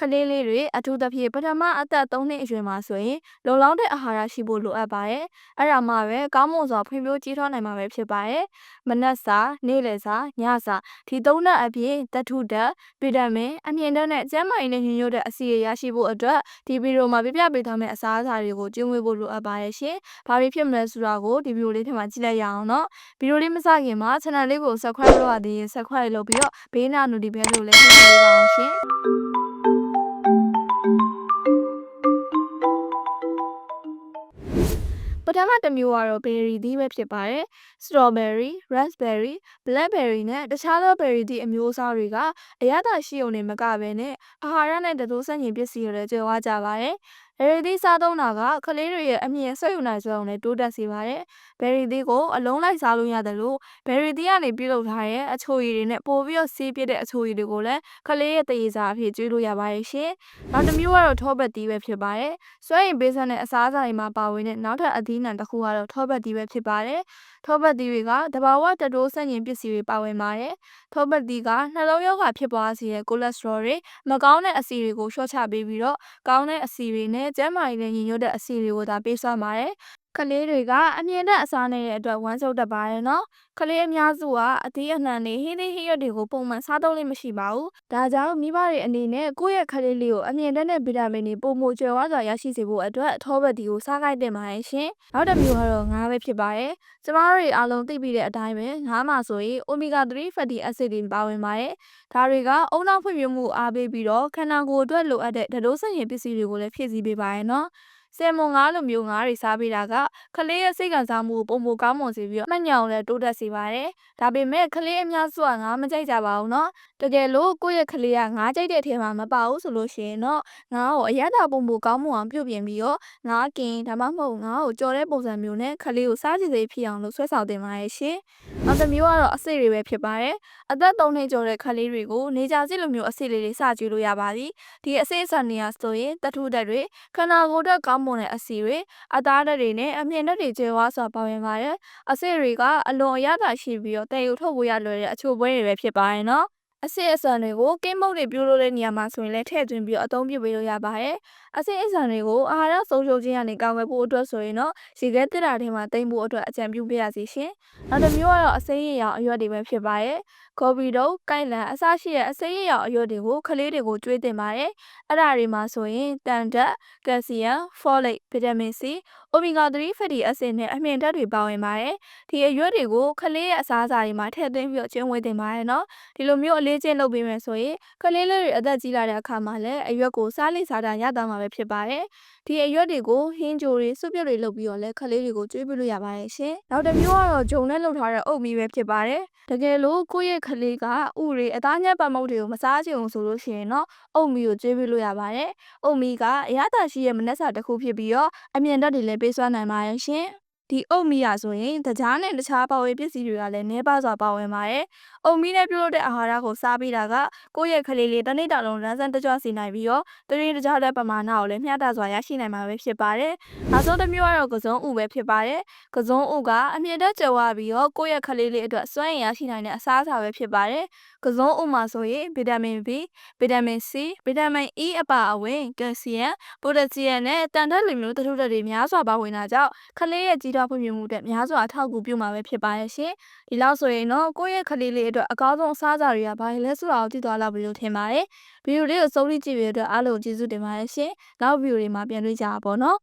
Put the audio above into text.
ကလေးလေးတွေအထူးသဖြင့်ပထမအသက်3နှစ်အရွယ်မှာဆိုရင်လုံလောက်တဲ့အာဟာရရှိဖို့လိုအပ်ပါတယ်။အဲ့ဒါမှပဲကောင်းမွန်စွာဖွံ့ဖြိုးကြီးထွားနိုင်မှာပဲဖြစ်ပါတယ်။မနက်စာ၊နေ့လယ်စာ၊ညစာဒီသုံးဓာတ်အပြင်သတ္ထုဓာတ်၊ဗီတာမင်၊အမြင့်ဓာတ်နဲ့ကျန်းမာရေးနဲ့ညွှန်ညွှတ်တဲ့အဆီတွေရရှိဖို့အတွက်ဒီဗီဒီယိုမှာပြပြပေးထားမယ့်အစားအစာတွေကိုကျွေးမွေးဖို့လိုအပ်ပါတယ်ရှင်။ဘာတွေဖြစ်မလဲဆိုတာကိုဒီဗီဒီယိုလေးထဲမှာကြည့်လိုက်ရအောင်နော်။ဗီဒီယိုလေးမစခင်မှာ channel လေးကို subscribe လုပ်ရသေးရင် subscribe လုပ်ပြီးတော့ဘေးနာ notification လို့လည်းနှိပ်ပေးပါအောင်ရှင်။ ပထမတစ်မျိုးကတော့ berry သီးပဲဖြစ်ပါတယ်။ strawberry, raspberry, blackberry နဲ့တခြားသော berry သီးအမျိုးအစားတွေကအရသာရှိုံနဲ့မကဘဲနဲ့အာဟာရနဲ့တတိုးဆန့်ကျင်ပစ္စည်းတွေလည်းကြွယ်ဝကြပါတယ်။ berry သီးစားသုံးတာကကလေးတွေရဲ့အမြင်ဆွဲယူနိုင်စွမ်းကိုလည်းတိုးတက်စေပါတယ်။ berry သီးကိုအလုံးလိုက်စားလို့ရတယ်လို့ berry သီးကနေပြုလုပ်ထားတဲ့အချိုရည်တွေနဲ့ပိုပြီးတော့ဆေးပြည့်တဲ့အချိုရည်တွေကိုလည်းကလေးရဲ့တရေစာအဖြစ်ကျွေးလို့ရပါတယ်ရှင်။နောက်တစ်မျိုးကတော့ထောပတ်သီးပဲဖြစ်ပါတယ်။စွမ်းရည်ပေးစက်တဲ့အစားအစာတွေမှာပါဝင်တဲ့နောက်ထပ်အသီးအနှံတစ်ခုကတော့ထောပတ်သီးပဲဖြစ်ပါတယ်။ထောပတ်သီးတွေကတဘာဝတတိုးဆန့်ကျင်ပစ္စည်းတွေပါဝင်ပါတယ်။ထောပတ်သီးကနှလုံးရောဂါဖြစ်ပွားစေတဲ့ကိုလက်စထရောတွေမကောင်းတဲ့အဆီတွေကိုလျှော့ချပေးပြီးတော့ကောင်းတဲ့အဆီတွေနဲ့ကျန်းမာရေးနဲ့ညီညွတ်တဲ့အဆီတွေကိုသာပေးစွမ်းပါတယ်။ ကလေးတွေကအမြင်နဲ့အစားနေတဲ့အတွက်ဝမ်းကျုပ်တတ်ပါတယ်နော်။ကလေးအများစုကအသီးအနှံတွေဟင်းသီးဟင်းရွက်တွေကိုပုံမှန်စားသုံးလို့မရှိပါဘူး။ဒါကြောင့်မိဘတွေအနေနဲ့ကိုယ့်ရဲ့ကလေးလေးကိုအမြင်နဲ့ဗီတာမင်တွေပုံမှုကျွယ်ဝစွာရရှိစေဖို့အတွက်ထောပတ်သီးကိုစားခိုင်းတင်ပါတယ်ရှင်။နောက်တစ်မျိုးကတော့ငါးပဲဖြစ်ပါတယ်။ကျမတို့တွေအားလုံးသိပြီးတဲ့အတိုင်းပဲငါးမှာဆိုရင် omega 3 fatty acid တွေပါဝင်ပါတယ်။ဒါတွေကအုံနောက်ဖွံ့ဖြိုးမှုအားပေးပြီးတော့ခန္ဓာကိုယ်အတွက်လိုအပ်တဲ့ဓာတ်တိုးဆန့်ကျင်ပစ္စည်းတွေကိုလည်းဖြည့်ဆည်းပေးပါတယ်နော်။ ဆယ်မွန်ငါးလိုမျိုးငါးတွေစားပေးတာကကလေးရဲ့စိတ်ခံစားမှုကိုပုံမကောင်းမွန်စေပြီးတော့မှတ်ညောင်လည်းတိုးတက်စေပါတယ်။ဒါပေမဲ့ကလေးအများစုကငါးမကြိုက်ကြပါဘူးနော်။တကယ်လို့ကိုယ့်ရဲ့ကလေးကငါးကြိုက်တဲ့အထဲမှာမပါဘူးဆိုလို့ရှိရင်တော့ငါ့ကိုအရသာပုံမကောင်းမွန်အောင်ပြုပြင်ပြီးတော့ငါးကင်ဒါမှမဟုတ်ငါ့ကိုကြော်တဲ့ပုံစံမျိုးနဲ့ကလေးကိုစားကြည့်စေဖြစ်အောင်လို့ဆွဲဆောင်တင်ပါရဲ့ရှင်။နောက်တစ်မျိုးကတော့အစိတ်တွေပဲဖြစ်ပါတယ်။အသက်3နှစ်ကျော်တဲ့ကလေးတွေကိုနေကြစီလိုမျိုးအစိတ်လေးတွေစကြည့်လို့ရပါသည်။ဒီအစိတ်အဆန်တွေကဆိုရင်တထုဓာတ်တွေခန္ဓာကိုယ်အတွက်ကောင်းမွန်တဲ့အဆီတွေအသားဓာတ်တွေနဲ့အမြင်ဓာတ်တွေကျေဝါစွာပါဝင်ပါတယ်။အစိတ်တွေကအလွန်အရသာရှိပြီးတော့တည်ယူထုတ်ဖို့ရလွယ်တဲ့အချိုပွဲတွေပဲဖြစ်ပါတယ်နော်။ အစစ်အဆန်တွေကိုကင်းမုတ်တွေပြိုးလို့တဲ့နေရာမှာဆိုရင်လည်းထည့်သွင်းပြီးတော့အသုံးပြုပေးလို့ရပါတယ်။အစစ်အဆန်တွေကိုအာဟာရဆုံးရှုံးခြင်းကနေကာကွယ်ဖို့အတွက်ဆိုရင်တော့ရေခဲတစ်တာထဲမှာတိမ့်ဖို့အတွက်အကြံပြုပေးရစီရှင်။နောက်တစ်မျိုးကတော့အစိမ်းရည်ရောင်အရွက်တွေပဲဖြစ်ပါတယ်။ကော်ပီတုပ်၊ကိုက်လန်အစရှိတဲ့အစိမ်းရည်ရောင်အရွက်တွေကိုကလေးတွေကိုကျွေးတင်ပါတယ်။အဲ့ဒါတွေမှာဆိုရင်တန်ဓာတ်၊ကယ်လ်ဆီယမ်၊ဖောလိတ်၊ဗီတာမင် C ၊အိုမီဂါ3 fatty acid နဲ့အမြင့်ဓာတ်တွေပါဝင်ပါတယ်။ဒီအရွက်တွေကိုကလေးရဲ့အစားအစာတွေမှာထည့်သွင်းပြီးတော့ကျင်းဝေးတင်ပါတယ်နော်။ဒီလိုမျိုးအလေးကျင့်လုပ်ပေးမယ်ဆိုရင်ကလေးလေးတွေအသက်ကြီးလာတဲ့အခါမှာလည်းအရွက်ကိုစားလိစားတာရသွားမှာပဲဖြစ်ပါတယ်။ဒီအရွက်တွေကိုဟင်းကြိုတွေစွပ်ပြုတ်တွေလုပ်ပြီးတော့လည်းကလေးတွေကိုကျွေးပေးလို့ရပါတယ်ရှင်။နောက်တစ်မျိုးကတော့ဂျုံနဲ့လုပ်ထားတဲ့အုတ်မီပဲဖြစ်ပါတယ်။တကယ်လို့ကိုယ့်ရဲ့ကလေးကဥတွေအသားညက်ပတ်မုတ်တွေကိုမစားချင်ဘူးဆိုလို့ရှိရင်တော့အုတ်မီကိုကျွေးပေးလို့ရပါတယ်။အုတ်မီကအရသာရှိရဲ့မနက်စာတစ်ခုဖြစ်ပြီးတော့အမြင့်ဓာတ်တွေလည်းပေးစွမ်းနိုင်ပါတယ်ရှင်။ ဒီအုတ်မီရဆိုရင်တကြားနဲ့တခြားပါဝင်ပစ္စည်းတွေကလည်းနှဲပါစွာပါဝင်ပါတယ်။အုတ်မီနဲ့ပြုလုပ်တဲ့အာဟာရကိုစားပေးတာကကိုယ့်ရဲ့ကလေးလေးတစ်နေ့တာလုံးလမ်းစမ်းတကြွစေနိုင်ပြီးတော့တရင်တကြားတဲ့ပမာဏကိုလည်းမျှတစွာရရှိနိုင်မှာပဲဖြစ်ပါတယ်။နောက်ဆုံးတစ်မျိုးကတော့ကစုံဥပဲဖြစ်ပါတယ်။ကစုံဥကအမြင့်တက်ကြွားပြီးတော့ကိုယ့်ရဲ့ကလေးလေးအတွက်စွမ်းရည်ရရှိနိုင်တဲ့အစားအစာပဲဖြစ်ပါတယ်။ကစုံဥမှာဆိုရင်ဗီတာမင် B ဗီတာမင် C ဗီတာမင် E အပါအဝင်ကယ်လ်ဆီယမ်ပိုတက်ဆီယမ်နဲ့တန်ဓာတ်လိုမျိုးသတ္ထုဓာတ်တွေများစွာပါဝင်တာကြောင့်ကလေးရဲ့ကြီးထွားဖွံ့ဖြိုးမှုအတွက်များစွာအထောက်အကူပြုမှာပဲဖြစ်ပါရဲ့ရှင်။ဒီလောက်ဆိုရင်တော့ကိုယ့်ရဲ့ကလေးလေးအတွက်အကောင်းဆုံးအစားအစာတွေကဘာလဲဆိုတာကိုသိသွားလောက်ပြီလို့ထင်ပါတယ်။ဗီဒီယိုလေးကိုစုံလင်ကြည့်ပြီးတဲ့အတွက်အားလုံးကျေးဇူးတင်ပါတယ်ရှင်။နောက်ဗီဒီယိုတွေမှာပြန်တွေ့ကြပါပေါ့နော်။